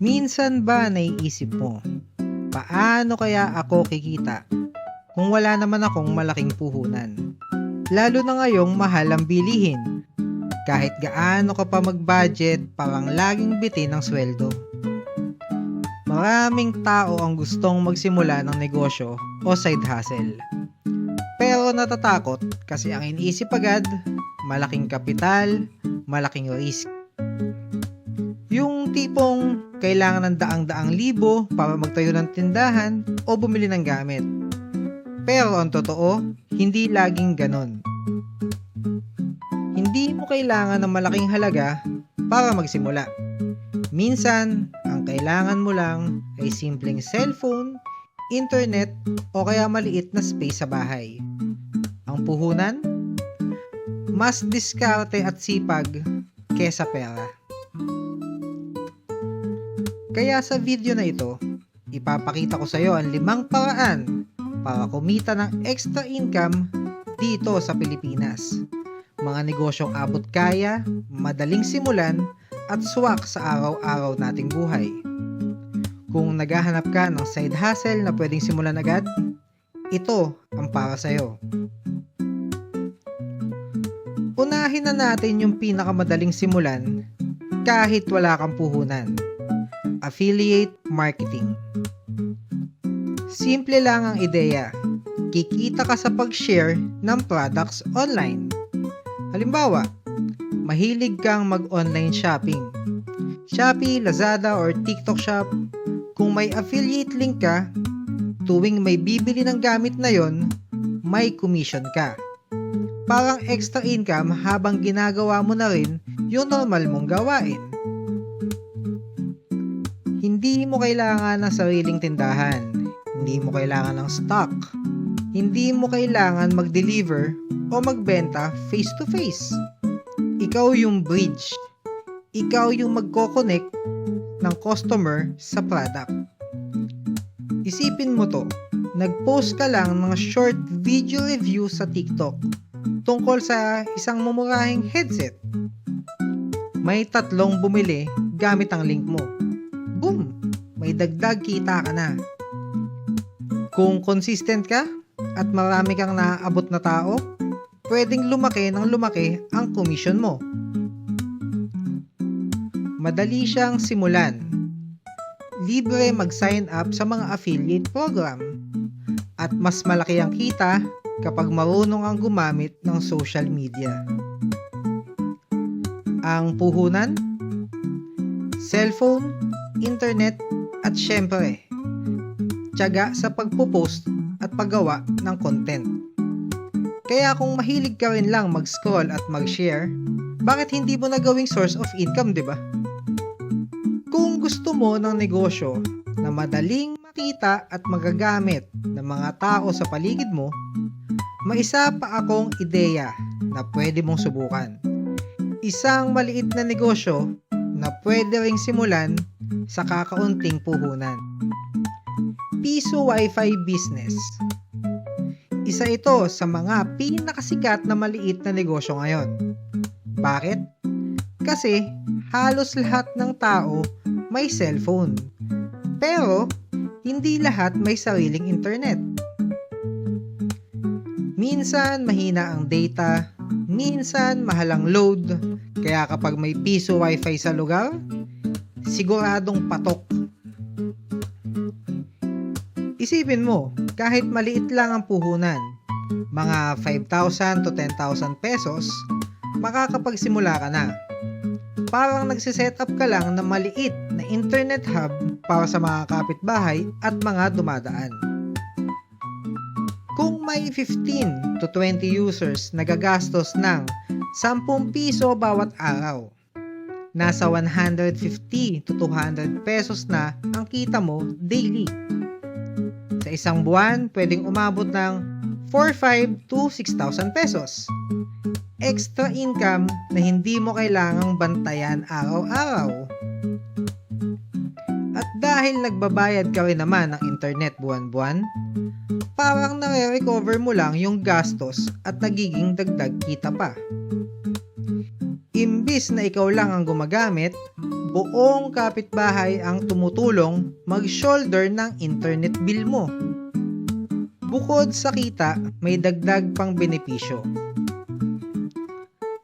Minsan ba naiisip mo, paano kaya ako kikita kung wala naman akong malaking puhunan? Lalo na ngayong mahal ang bilihin. Kahit gaano ka pa mag-budget, parang laging bitin ang sweldo. Maraming tao ang gustong magsimula ng negosyo o side hustle. Pero natatakot kasi ang iniisip agad, malaking kapital, malaking risk. Yung tipong kailangan ng daang-daang libo para magtayo ng tindahan o bumili ng gamit. Pero ang totoo, hindi laging ganon. Hindi mo kailangan ng malaking halaga para magsimula. Minsan, ang kailangan mo lang ay simpleng cellphone, internet, o kaya maliit na space sa bahay. Ang puhunan? Mas diskarte at sipag kesa pera. Kaya sa video na ito, ipapakita ko sa iyo ang limang paraan para kumita ng extra income dito sa Pilipinas. Mga negosyong abot kaya, madaling simulan, at swak sa araw-araw nating buhay. Kung naghahanap ka ng side hustle na pwedeng simulan agad, ito ang para sa'yo. Unahin na natin yung pinakamadaling simulan kahit wala kang puhunan. Affiliate Marketing. Simple lang ang ideya. Kikita ka sa pag-share ng products online. Halimbawa, mahilig kang mag-online shopping. Shopee, Lazada, or TikTok Shop. Kung may affiliate link ka, tuwing may bibili ng gamit na yon, may commission ka. Parang extra income habang ginagawa mo na rin yung normal mong gawain. Hindi mo kailangan ng sariling tindahan. Hindi mo kailangan ng stock. Hindi mo kailangan mag-deliver o magbenta face to face. Ikaw yung bridge. Ikaw yung magko-connect ng customer sa product. Isipin mo to, nag-post ka lang ng short video review sa TikTok tungkol sa isang mumurahing headset. May tatlong bumili gamit ang link mo. Boom! May dagdag kita ka na. Kung consistent ka at marami kang naaabot na tao, pwedeng lumaki ng lumaki ang commission mo. Madali siyang simulan. Libre mag-sign up sa mga affiliate program. At mas malaki ang kita kapag marunong ang gumamit ng social media. Ang puhunan, cellphone, internet, at syempre, tiyaga sa pagpo-post at paggawa ng content. Kaya kung mahilig ka rin lang mag-scroll at mag-share, bakit hindi mo na gawing source of income, di ba? Kung gusto mo ng negosyo na madaling makita at magagamit ng mga tao sa paligid mo, may isa pa akong ideya na pwede mong subukan. Isang maliit na negosyo na pwede ring simulan sa kakaunting puhunan. Piso Wi-Fi Business Isa ito sa mga pinakasikat na maliit na negosyo ngayon. Bakit? Kasi halos lahat ng tao may cellphone. Pero hindi lahat may sariling internet. Minsan mahina ang data, minsan mahal ang load, kaya kapag may piso wifi sa lugar, siguradong patok. Isipin mo, kahit maliit lang ang puhunan, mga 5,000 to 10,000 pesos, makakapagsimula ka na. Parang nagsiset up ka lang ng maliit na internet hub para sa mga kapitbahay at mga dumadaan. Kung may 15 to 20 users na gagastos ng 10 piso bawat araw, nasa 150 to 200 pesos na ang kita mo daily. Sa isang buwan, pwedeng umabot ng 4,500 to 6,000 pesos. Extra income na hindi mo kailangang bantayan araw-araw. Dahil nagbabayad ka rin naman ng internet buwan-buwan, parang nare-recover mo lang yung gastos at nagiging dagdag kita pa. Imbis na ikaw lang ang gumagamit, buong kapitbahay ang tumutulong mag-shoulder ng internet bill mo. Bukod sa kita, may dagdag pang benepisyo.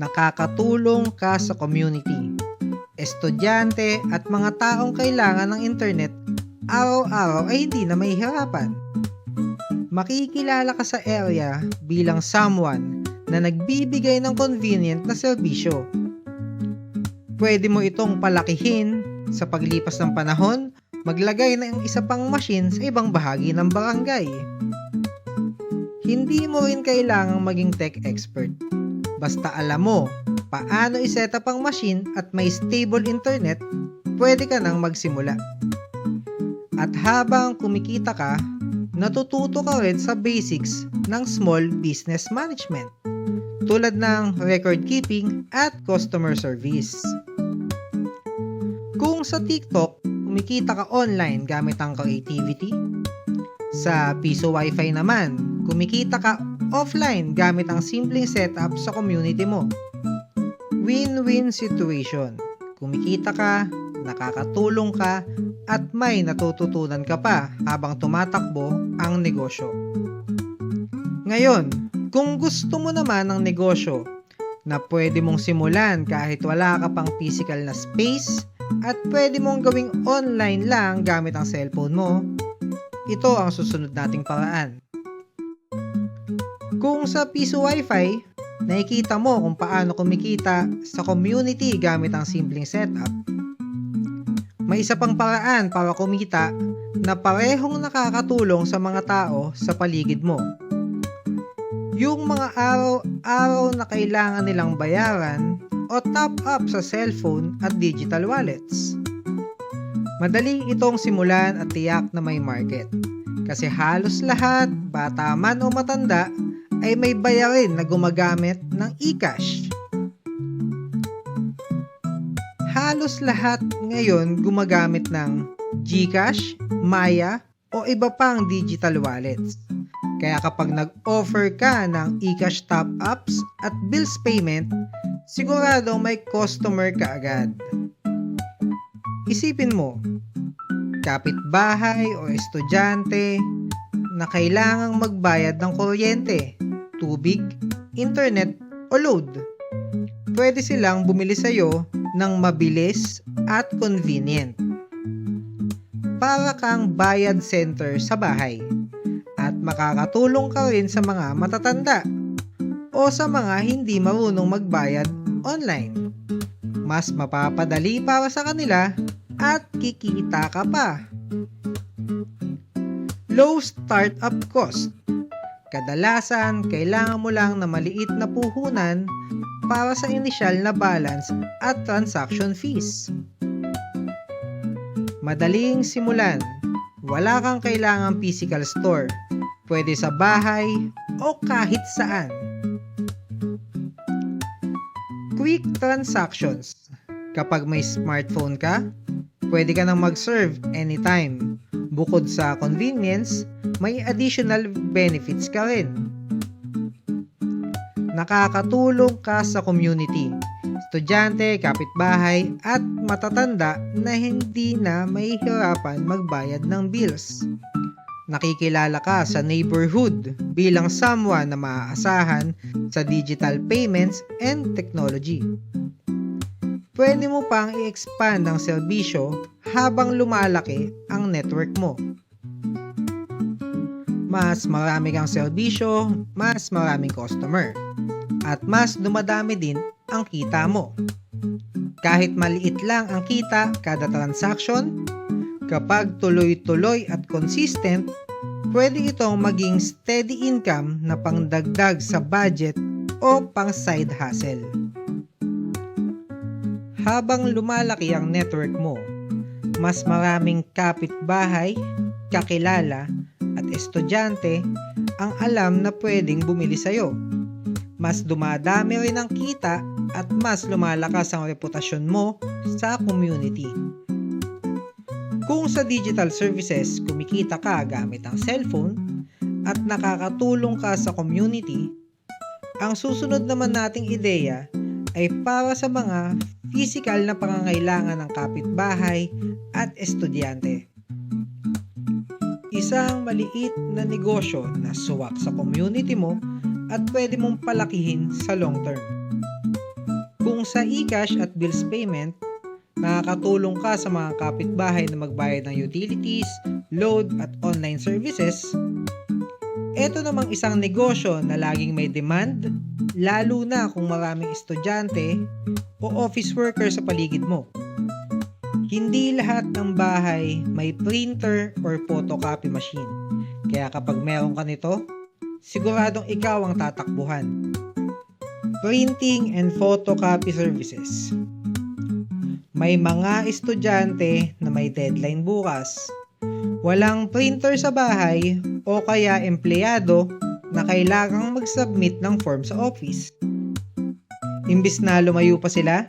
Nakakatulong ka sa community. Estudyante at mga taong kailangan ng internet araw-araw ay hindi na mahihirapan. Makikilala ka sa area bilang someone na nagbibigay ng convenient na serbisyo. Pwede mo itong palakihin sa paglipas ng panahon, maglagay ng isa pang machine sa ibang bahagi ng barangay. Hindi mo rin kailangang maging tech expert. Basta alam mo paano iset up ang machine at may stable internet, pwede ka nang magsimula. At habang kumikita ka, natututo ka rin sa basics ng small business management tulad ng record keeping at customer service. Kung sa TikTok, kumikita ka online gamit ang creativity, sa Piso Wi-Fi naman, kumikita ka offline gamit ang simpleng setup sa community mo. Win-win situation. Kumikita ka, nakakatulong ka, at may natututunan ka pa habang tumatakbo ang negosyo. Ngayon, kung gusto mo naman ng negosyo na pwede mong simulan kahit wala ka pang physical na space at pwede mong gawing online lang gamit ang cellphone mo, ito ang susunod nating paraan. Kung sa Piso Wi-Fi, nakikita mo kung paano kumikita sa community gamit ang simpleng setup. May isa pang paraan para kumita na parehong nakakatulong sa mga tao sa paligid mo. Yung mga araw-araw na kailangan nilang bayaran o top up sa cellphone at digital wallets. Madali itong simulan at tiyak na may market. Kasi halos lahat, bata man o matanda, ay may bayarin na gumagamit ng e-cash. Halos lahat ngayon gumagamit ng GCash, Maya, o iba pang digital wallets. Kaya kapag nag-offer ka ng e-cash top-ups at bills payment, sigurado may customer ka agad. Isipin mo, kapitbahay o estudyante na kailangang magbayad ng kuryente, tubig, internet o load. Pwede silang bumili sa'yo ng mabilis at convenient. Para kang bayad center sa bahay at makakatulong ka rin sa mga matatanda o sa mga hindi marunong magbayad online. Mas mapapadali para sa kanila at kikita ka pa. Low startup cost. Kadalasan, kailangan mo lang na maliit na puhunan para sa initial na balance at transaction fees. Madaling simulan. Wala kang kailangang physical store. Pwede sa bahay o kahit saan. Quick transactions. Kapag may smartphone ka, pwede ka nang mag-serve anytime. Bukod sa convenience, may additional benefits ka rin. Nakakatulong ka sa community, estudyante, kapitbahay, at matatanda na hindi na mahihirapan magbayad ng bills. Nakikilala ka sa neighborhood bilang someone na maaasahan sa digital payments and technology. Pwede mo pang i-expand ang serbisyo habang lumalaki ang network mo. Mas marami kang serbisyo, mas maraming customer. At mas dumadami din ang kita mo. Kahit maliit lang ang kita kada transaction, kapag tuloy-tuloy at consistent, pwede itong maging steady income na pangdagdag sa budget o pang side hustle. Habang lumalaki ang network mo, mas maraming kapitbahay, kakilala, at estudyante ang alam na pwedeng bumili sa'yo. Mas dumadami rin ang kita at mas lumalakas ang reputasyon mo sa community. Kung sa digital services kumikita ka gamit ang cellphone at nakakatulong ka sa community, ang susunod naman nating ideya ay para sa mga physical na pangangailangan ng kapitbahay at estudyante. Isang maliit na negosyo na suwak sa community mo at pwede mong palakihin sa long term. Kung sa e-cash at bills payment, nakakatulong ka sa mga kapitbahay na magbayad ng utilities, load at online services, ito namang isang negosyo na laging may demand, lalo na kung maraming estudyante o office worker sa paligid mo. Hindi lahat ng bahay may printer or photocopy machine. Kaya kapag meron ka nito, siguradong ikaw ang tatakbuhan. Printing and photocopy services. May mga estudyante na may deadline bukas. Walang printer sa bahay o kaya empleyado na kailangang mag-submit ng form sa office. Imbis na lumayo pa sila,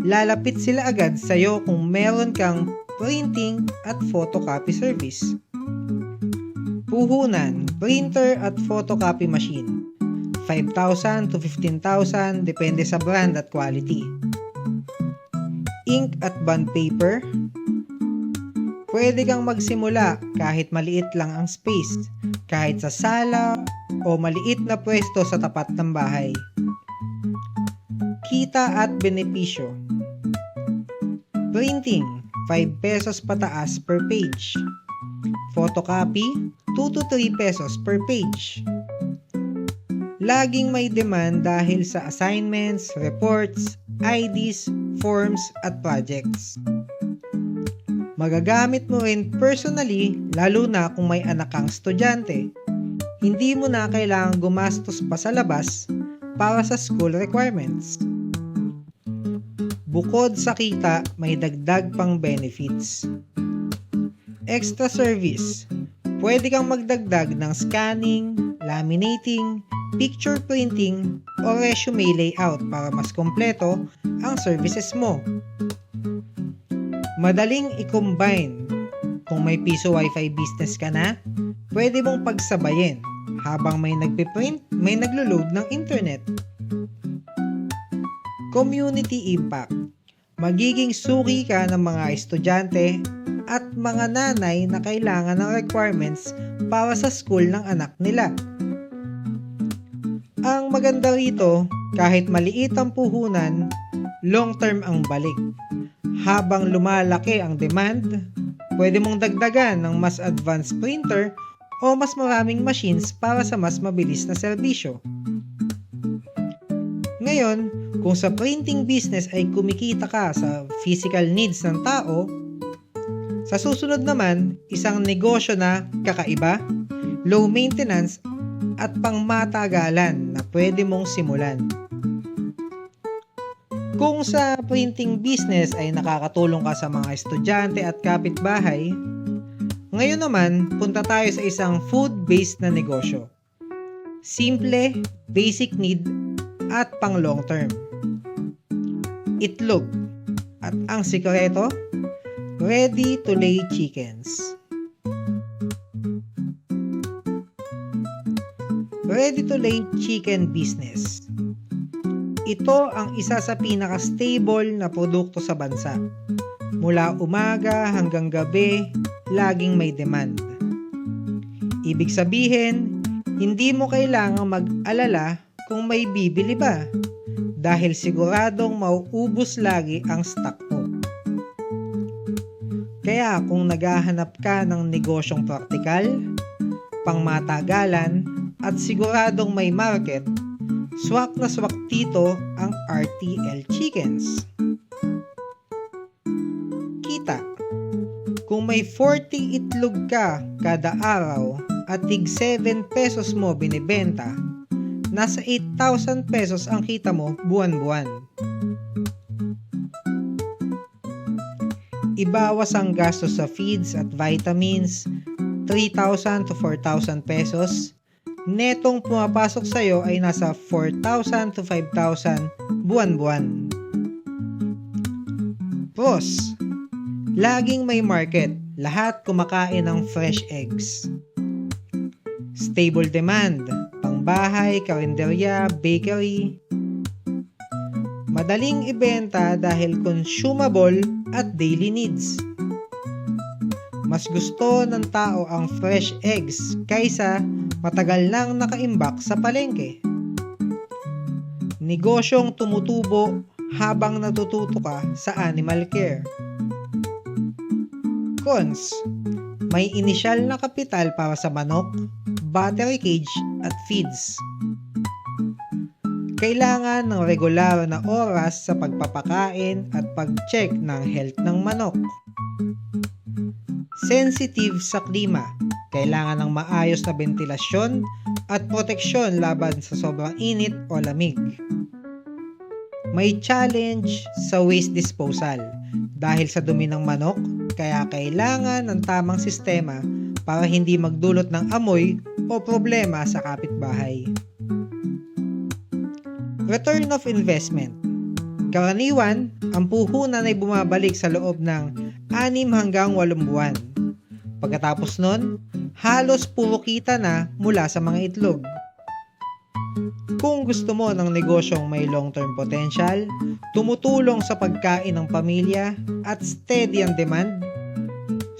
lalapit sila agad sa'yo kung meron kang printing at photocopy service. Puhunan, printer at photocopy machine. 5,000 to 15,000 depende sa brand at quality. Ink at bond paper. Pwede kang magsimula kahit maliit lang ang space, kahit sa sala o maliit na pwesto sa tapat ng bahay. Kita at benepisyo. Printing, 5 pesos pataas per page. Photocopy, 2 to 3 pesos per page. Laging may demand dahil sa assignments, reports, IDs, forms at projects. Magagamit mo rin personally lalo na kung may anak kang estudyante. Hindi mo na kailangang gumastos pa sa labas para sa school requirements. Bukod sa kita, may dagdag pang benefits. Extra service. Pwede kang magdagdag ng scanning, laminating, picture printing, o resume layout para mas kompleto ang services mo. Madaling i-combine. Kung may piso wifi business ka na, pwede mong pagsabayin habang may nagpiprint, may naglo-load ng internet. Community impact. Magiging suki ka ng mga estudyante at mga nanay na kailangan ng requirements para sa school ng anak nila. Ang maganda rito, kahit maliit ang puhunan, long term ang balik. Habang lumalaki ang demand, pwede mong dagdagan ng mas advanced printer o mas maraming machines para sa mas mabilis na serbisyo. Ngayon, kung sa printing business ay kumikita ka sa physical needs ng tao, sa susunod naman, isang negosyo na kakaiba, low maintenance at pangmatagalan na pwede mong simulan. Kung sa printing business ay nakakatulong ka sa mga estudyante at kapitbahay, ngayon naman punta tayo sa isang food-based na negosyo. Simple, basic need, at pang long term. Itlog. At ang sikreto, ready to lay chickens. Ready to lay chicken business. Ito ang isa sa pinaka-stable na produkto sa bansa. Mula umaga hanggang gabi, laging may demand. Ibig sabihin, hindi mo kailangang mag-alala kung may bibili ba dahil siguradong mauubos lagi ang stock mo. Kaya kung naghahanap ka ng negosyong praktikal, pangmatagalan, at siguradong may market, swak na swak dito ang RTL Chickens. Kita. Kung may 40 itlog ka kada araw at tig 7 pesos mo binibenta, nasa 8,000 pesos ang kita mo buwan-buwan. Ibawas ang gastos sa feeds at vitamins, 3,000 to 4,000 pesos. Netong pumapasok sa'yo ay nasa 4,000 to 5,000 buwan-buwan. Pros. Laging may market. Lahat kumakain ng fresh eggs. Stable demand. Pangbahay, karinderya, bakery. Madaling ibenta dahil consumable at daily needs. Mas gusto ng tao ang fresh eggs kaysa matagal nang nakaimbak sa palengke. Negosyong tumutubo habang natututo ka sa animal care. Cons. May inisyal na kapital para sa manok, battery cage at feeds. Kailangan ng regular na oras sa pagpapakain at pag-check ng health ng manok. Sensitive sa klima. Kailangan ng maayos na ventilasyon at proteksyon laban sa sobrang init o lamig. May challenge sa waste disposal dahil sa dumi ng manok kaya kailangan ng tamang sistema para hindi magdulot ng amoy o problema sa kapitbahay. Return of investment. Karaniwan, ang puhunan ay bumabalik sa loob ng 6 hanggang 8 buwan. Pagkatapos nun, halos puro kita na mula sa mga itlog. Kung gusto mo ng negosyong may long-term potential, tumutulong sa pagkain ng pamilya at steady ang demand,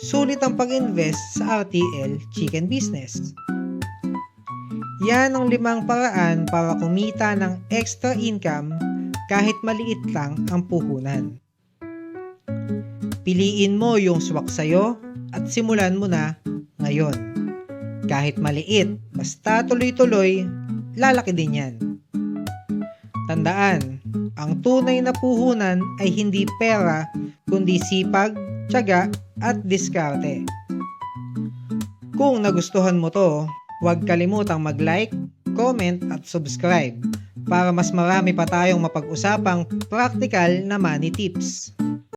sulit ang pag-invest sa RTL Chicken Business. Yan ang limang paraan para kumita ng extra income kahit maliit lang ang puhunan. Piliin mo yung swak sa'yo at simulan mo na ngayon. Kahit maliit, basta tuloy-tuloy, lalaki din yan. Tandaan, ang tunay na puhunan ay hindi pera, kundi sipag, tiyaga, at diskarte. Kung nagustuhan mo to, huwag kalimutang mag-like, comment, at subscribe para mas marami pa tayong mapag-usapang practical na money tips.